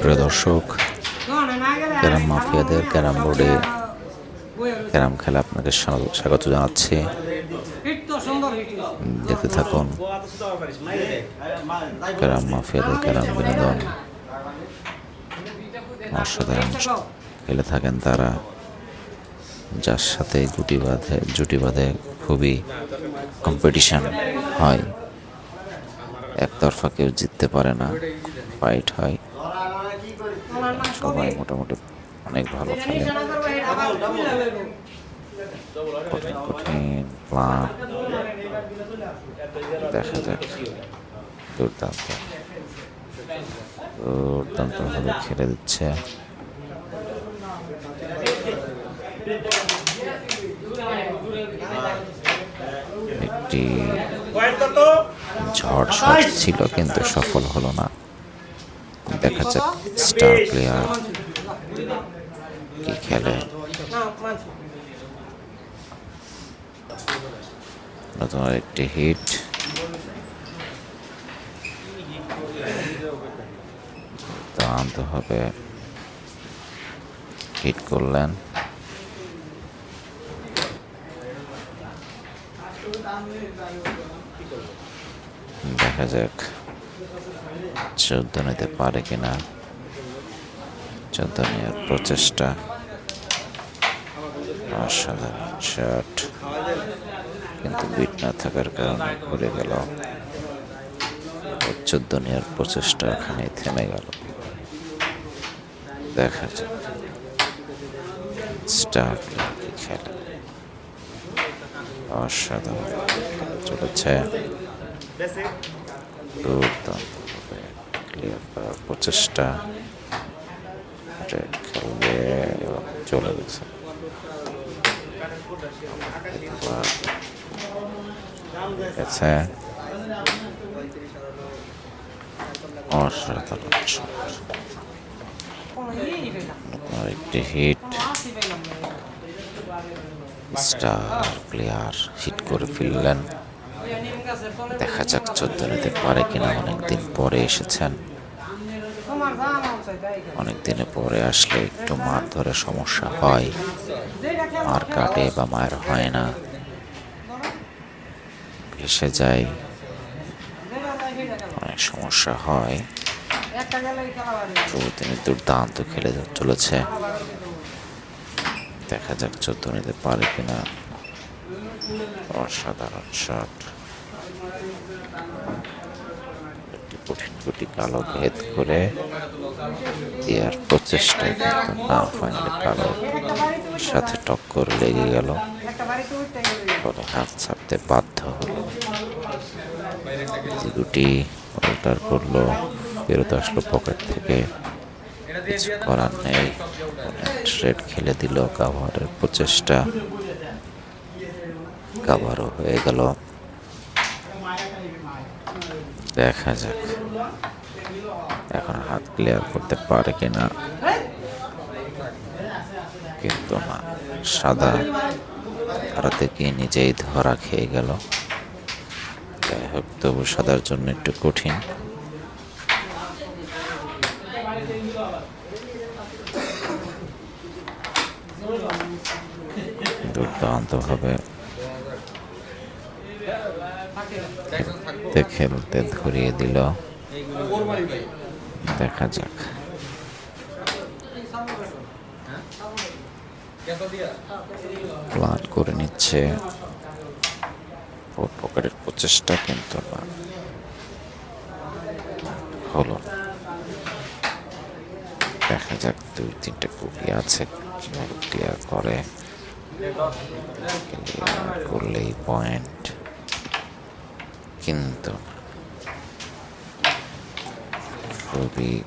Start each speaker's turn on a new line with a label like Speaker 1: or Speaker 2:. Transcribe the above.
Speaker 1: প্রিয় দর্শক, ক্যারাম মাফিয়াদের ক্যারাম বোর্ডে ক্যারাম খেলা আপনাকে স্বাগত- জানাচ্ছি। দেখতে থাকুন, ক্যারাম মাফিয়াদের ক্যারাম বিনোদন। অসাধারণ খেলে থাকেন তারা, যার সাথে গুটি বাঁধে, জুটি বাঁধে খুবই কম্পিটিশান হয়। একতরফা কেউ জিততে পারে না। ফাইট হয়। সবাই মোটামুটি অনেক ভালো খেলে। কঠিন কঠিন প্ল্যান দেখা যাক। দুর্দান্ত। দুর্দান্তভাবে খেলে দিচ্ছে। একটি ঝড় শট ছিল, কিন্তু সফল হলো না। দেখা যাক স্টার প্লেয়ার কি খেলে। নতুন একটি হিট আনতে হবে। হিট করলেন। দেখা যাক চোদ্দ নিতে পারে কিনা। চোদ্দ নেওয়ার প্রচেষ্টা। অসাধারণ শট কিন্তু বিট না থাকার কারণে ঘুরে গেল। চোদ্দ নেওয়ার প্রচেষ্টা এখানে থেমে গেল। দেখা যাক। স্টার কি খেলে। অসাধারণ চলেছে। দুর্দান্তভাবে ক্লিয়ার প্রচেষ্টা খেলবে এবং চলে গেছে একটি হিট স্টার প্লেয়ার হিট করে ফেললেন দেখা যাক চোদ্দ নিতে পারে কিনা, অনেকদিন পরে এসেছেন। অনেক দিনে পরে আসলে একটু মার ধরে সমস্যা হয়। মার কাটে বা মায়ের হয় না। ভেসে যায়। অনেক সমস্যা হয়। তিনি দুর্দান্ত খেলে চলেছে। দেখা যাক চোদ্দ নিতে পারে কিনা। অসাধারণ শট একটি কঠিন কঠিন কালো ভেদ করে দেওয়ার প্রচেষ্টা কিন্তু না ফাইনালি কালো সাথে টক্কর লেগে গেল। ফলে হাত ছাড়তে বাধ্য হলো। জিগুটি উল্টার করল, ফেরত আসলো পকেট থেকে। কিছু করার নেই। রেড খেলে দিল কাভারের প্রচেষ্টা। কাভারও হয়ে গেল। দেখা যাক। এখন হাত ক্লিয়ার করতে পারে কিনা। কিন্তু না, সাদা হারাতে গিয়ে নিজেই ধরা খেয়ে গেল। যাই হোক, তবু সাদার জন্য একটু কঠিন। দুর্দান্তভাবে খেলতে খেলতে ধরিয়ে দিল। দেখা যাক। প্লান করে নিচ্ছে। পকেটের প্রচেষ্টা কিন্তু না হলো দেখা যাক, দুই, তিনটে কুকি আছে ক্লিয়ার করে। ক্লিয়ার করলেই পয়েন্ট কিন্তু। খুবই